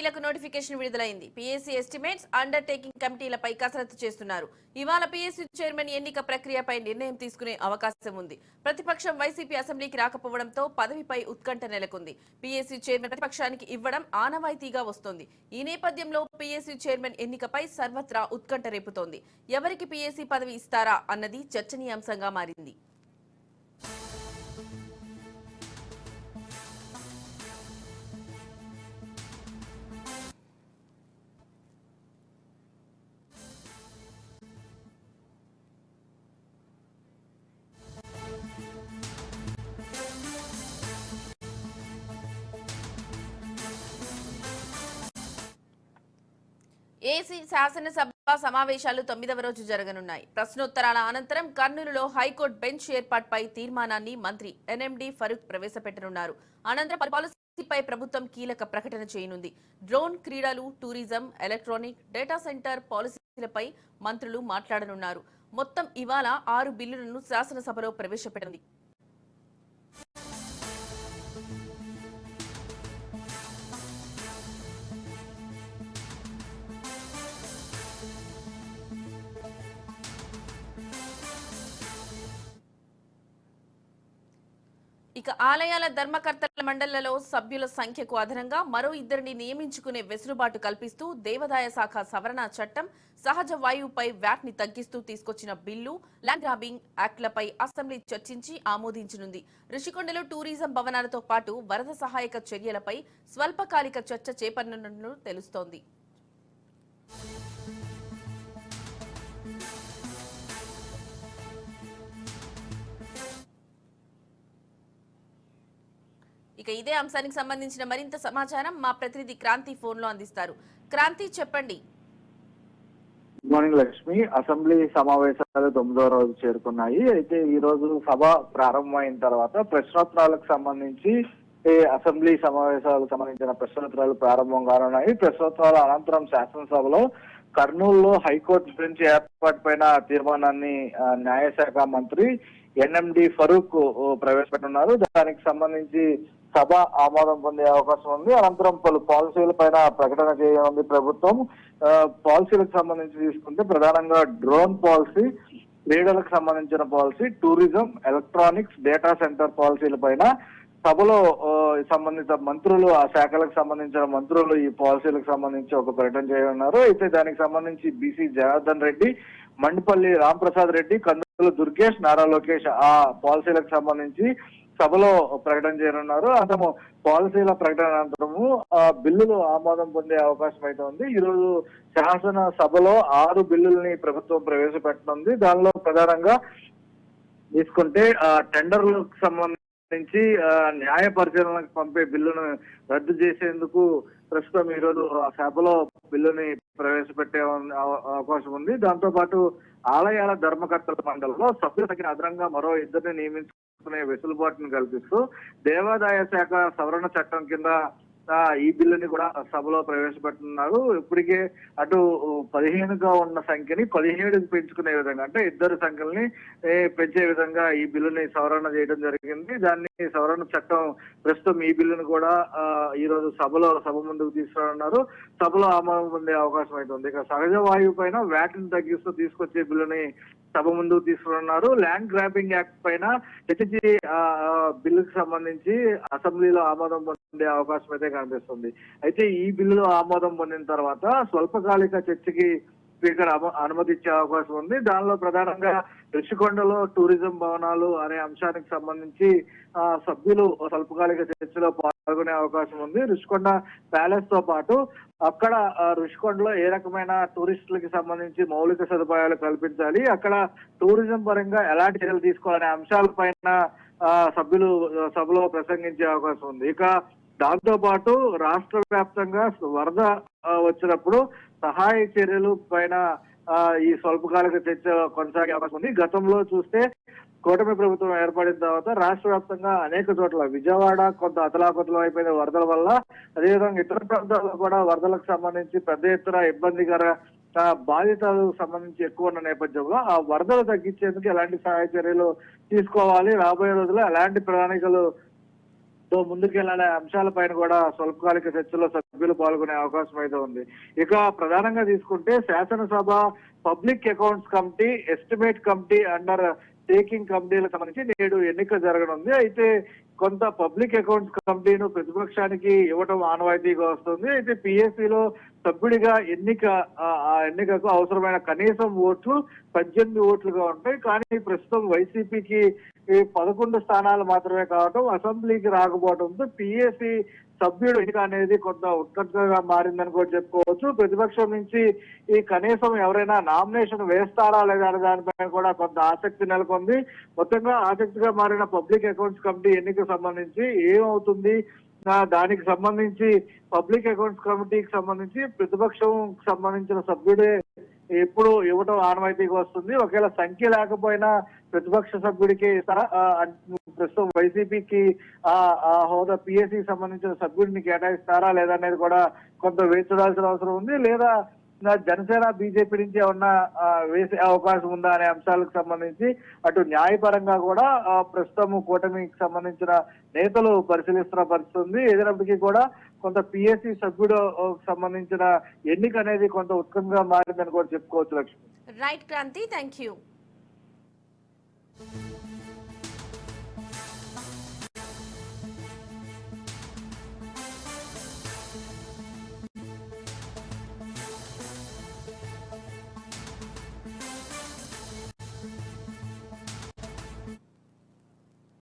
కీలక నోటిఫికేషన్ విడుదలైంది. PSC estimates undertaking కమిటీలపై కసరత్తు చేస్తున్నారు. ఇవాళ పీఎస్సీ చైర్మన్ ఎన్నిక ప్రక్రియపై నిర్ణయం తీసుకునే అవకాశం ఉంది. ప్రతిపక్షం వైసీపీ అసెంబ్లీకి రాకపోవడంతో పదవిపై ఉత్కంఠ నెలకొంది. పీఎస్సీ చైర్మన్ ప్రతిపక్షానికి ఇవ్వడం ఆనవాయితీగా వస్తోంది. ఈ నేపథ్యంలో పీఎస్సీ చైర్మన్ ఎన్నికపై సర్వత్రా ఉత్కంఠ రేపుతోంది. ఎవరికి పీఎస్సీ పదవి ఇస్తారా అన్నది చర్చనీయాంశంగా మారింది. ఏసీ శాసనసభ సమావేశాలు తొమ్మిదవ రోజు జరగనున్నాయి. ప్రశ్నోత్తరాల అనంతరం కర్నూలులో హైకోర్టు బెంచ్ ఏర్పాటుపై తీర్మానాన్ని మంత్రి ఎన్ఎండి ఫరూక్ ప్రవేశపెట్టనున్నారు. అనంతరం పాలసీపై ప్రభుత్వం కీలక ప్రకటన చేయనుంది. డ్రోన్ క్రీడలు టూరిజం ఎలక్ట్రానిక్ డేటా సెంటర్ పాలసీలపై మంత్రులు మాట్లాడనున్నారు. మొత్తం ఇవాళ ఆరు బిల్లులను శాసనసభలో ప్రవేశపెట్టింది. ఇక ఆలయాల ధర్మకర్తల మండళ్ళలో సభ్యుల సంఖ్యకు అదనంగా మరో ఇద్దరిని నియమించుకునే వెసులుబాటు కల్పిస్తూ దేవాదాయ శాఖ సవరణ చట్టం సహజ వాయువుపై వ్యాట్ని తగ్గిస్తూ తీసుకొచ్చిన బిల్లు ల్యాండ్ గ్రాబింగ్ యాక్ట్లపై అసెంబ్లీ చర్చించి ఆమోదించనుంది. రిషికొండలో టూరిజం భవనాలతో పాటు వరద సహాయక చర్యలపై స్వల్పకాలిక చర్చ చేపట్టనున్నట్లు తెలుస్తోంది. ఇక ఇదే అంశానికి సంబంధించిన మరింత సమాచారం మా ప్రతినిధి క్రాంతి ఫోన్లో అందిస్తారు. క్రాంతి చెప్పండి. Good morning Lakshmi. అసెంబ్లీ సమావేశాలు తొమ్మిదో రోజు చేరుకున్నాయి. అయితే ఈ రోజు సభ ప్రారంభమైన తర్వాత ప్రశ్నోత్తరాలకు సంబంధించి అసెంబ్లీ సమావేశాలకు సంబంధించిన ప్రశ్నోత్తరాలు ప్రారంభం కానున్నాయి. ప్రశ్నోత్తరాల అనంతరం శాసనసభలో కర్నూలులో హైకోర్టు బెంచ్ ఏర్పాటు పైన తీర్మానాన్ని న్యాయశాఖ మంత్రి ఎన్ఎండి ఫరూక్ ప్రవేశపెట్టున్నారు. దానికి సంబంధించి సభ ఆమోదం పొందే అవకాశం ఉంది. అనంతరం పలు పాలసీల పైన ప్రకటన చేయనుంది ప్రభుత్వం. పాలసీలకు సంబంధించి తీసుకుంటే ప్రధానంగా డ్రోన్ పాలసీ క్రీడలకు సంబంధించిన policy tourism electronics data center పాలసీల పైన సభలో సంబంధిత మంత్రులు ఆ శాఖలకు సంబంధించిన మంత్రులు ఈ పాలసీలకు సంబంధించి ఒక ప్రకటన చేయనున్నారు. అయితే దానికి సంబంధించి బీసీ జనార్దన్ రెడ్డి మండిపల్లి రాంప్రసాద్ రెడ్డి కందుల దుర్గేష్ నారా లోకేష్ ఆ పాలసీలకు సంబంధించి సభలో ప్రకటన చేయనున్నారు. అతను పాలసీల ప్రకటన అనంతరము ఆ బిల్లులు ఆమోదం పొందే అవకాశం అయితే ఉంది. ఈరోజు శాసన సభలో ఆరు బిల్లుల్ని ప్రభుత్వం ప్రవేశపెట్టనుంది. దానిలో ప్రధానంగా తీసుకుంటే టెండర్లకు సంబంధించి న్యాయ పరిశీలనకు పంపే బిల్లును రద్దు చేసేందుకు ప్రస్తుతం ఈ రోజు ఆ సభలో బిల్లుని ప్రవేశపెట్టే అవకాశం ఉంది. దాంతో పాటు ఆలయాల ధర్మకర్తల మండలిలో సభ్యుల సంఖ్యను అదనంగా మరో ఇద్దరిని నియమించుకునే వెసులుబాటును కల్పిస్తూ దేవాదాయ శాఖ సవరణ చట్టం కింద ఈ బిల్లుని కూడా సభలో ప్రవేశపెట్టున్నారు ఇప్పటికే అటు పదిహేనుగా ఉన్న సంఖ్యని పదిహేడుకి పెంచుకునే విధంగా అంటే ఇద్దరు సంఖ్యల్ని పెంచే విధంగా ఈ బిల్లుని సవరణ చేయడం జరిగింది. దాన్ని సవరణ చట్టం ప్రస్తుతం ఈ బిల్లును కూడా ఈ రోజు సభలో సభ ముందుకు తీసుకురానున్నారు. సభలో ఆమోదం పొందే అవకాశం అయితే ఉంది. ఇక సహజ వాయువు పైన వ్యాట్ని తగ్గిస్తూ తీసుకొచ్చే బిల్లుని సభ ముందుకు తీసుకున్నారు. ల్యాండ్ గ్రాబింగ్ యాక్ట్ పైన హెచ్జి బిల్లుకు సంబంధించి అసెంబ్లీలో ఆమోదం పొందే అవకాశం అయితే కనిపిస్తుంది. అయితే ఈ బిల్లులో ఆమోదం పొందిన తర్వాత స్వల్పకాలిక చర్చకి స్పీకర్ అమ- అనుమతిచ్చే అవకాశం ఉంది. దానిలో ప్రధానంగా ఋషికొండలో టూరిజం భవనాలు అనే అంశానికి సంబంధించి సభ్యులు స్వల్పకాలిక చర్చలో పాల్గొనే అవకాశం ఉంది. ఋషికొండ ప్యాలెస్తో పాటు అక్కడ ఋషికొండలో ఏ రకమైన టూరిస్టులకి సంబంధించి మౌలిక సదుపాయాలు కల్పించాలి అక్కడ టూరిజం పరంగా ఎలాంటి చర్యలు తీసుకోవాలనే అంశాలపైన పైన సభ్యులు సభలో ప్రసంగించే అవకాశం ఉంది. ఇక దాంతో పాటు రాష్ట్ర వ్యాప్తంగా వరద వచ్చినప్పుడు సహాయ చర్యలు పైన ఈ స్వల్పకాలిక చర్చ కొనసాగే అవకాశం ఉంది. గతంలో చూస్తే కూటమి ప్రభుత్వం ఏర్పడిన తర్వాత రాష్ట్ర వ్యాప్తంగా అనేక చోట్ల విజయవాడ కొంత అతలాకుతలం అయిపోయిన వరదల వల్ల అదేవిధంగా ఇతర ప్రాంతాల్లో కూడా వరదలకు సంబంధించి పెద్ద ఎత్తున ఇబ్బందికర ఆ, బాధితులకు సంబంధించి ఎక్కువ ఉన్న నేపథ్యంలో ఆ వరదలు తగ్గించేందుకు ఎలాంటి సహాయ చర్యలు తీసుకోవాలి? రాబోయే రోజుల్లో ఎలాంటి ప్రణాళికలు తో ముందుకెళ్ళే అంశాలపైన కూడా స్వల్పకాలిక చర్చలో సభ్యులు పాల్గొనే అవకాశం అయితే ఉంది. ఇక ప్రధానంగా తీసుకుంటే శాసనసభ public accounts committee estimate committee undertaking committee సంబంధించి నేడు ఎన్నిక జరగనుంది. అయితే కొంత పబ్లిక్ అకౌంట్స్ కమిటీను ప్రతిపక్షానికి ఇవ్వడం ఆనవాయితీగా వస్తుంది. అయితే పిఎస్సిలో సభ్యుడిగా ఎన్నిక ఆ ఆ ఎన్నికకు అవసరమైన కనీసం ఓట్లు పద్దెనిమిది ఓట్లుగా ఉంటాయి కానీ ప్రస్తుతం వైసీపీకి ఈ పదకొండు స్థానాలు మాత్రమే కావడం అసెంబ్లీకి రాకపోవడంతో పిఎస్సి సభ్యుడు ఎన్నిక అనేది కొంత ఉత్కంఠగా మారిందని కూడా చెప్పుకోవచ్చు. ప్రతిపక్షం నుంచి ఈ కనీసం ఎవరైనా నామినేషన్ వేస్తారా లేదా అనే దానిపైన కూడా కొంత ఆసక్తి నెలకొంది. మొత్తంగా ఆసక్తిగా మారిన పబ్లిక్ అకౌంట్స్ కమిటీ ఎన్నికకు సంబంధించి ఏమవుతుంది? దానికి సంబంధించి పబ్లిక్ అకౌంట్స్ కమిటీకి సంబంధించి ప్రతిపక్షం సంబంధించిన సభ్యుడే ఎప్పుడు ఇవ్వటం ఆనవాయితీగా వస్తుంది. ఒకవేళ సంఖ్య లేకపోయినా ప్రతిపక్ష సభ్యుడికి ప్రస్తుతం వైసీపీకి ఆ హోదా పిఎస్సి సంబంధించిన సభ్యుడిని కేటాయిస్తారా లేదా అనేది కూడా కొంత వేచి చూడాల్సిన అవసరం ఉంది. లేదా జనసేన బీజేపీ నుంచి ఏమన్నా వేసే అవకాశం ఉందా అనే అంశాలకు సంబంధించి అటు న్యాయపరంగా కూడా ప్రస్తుతం కూటమికి సంబంధించిన నేతలు పరిశీలిస్తున్న పరిస్థితి ఉంది. ఏదైనప్పటికీ కూడా కొంత పిఎస్సి సభ్యుడు సంబంధించిన ఎన్నిక అనేది కొంత ఉత్కంగా మారిందని కూడా చెప్పుకోవచ్చు Lakshmi. Right Kranthi thank you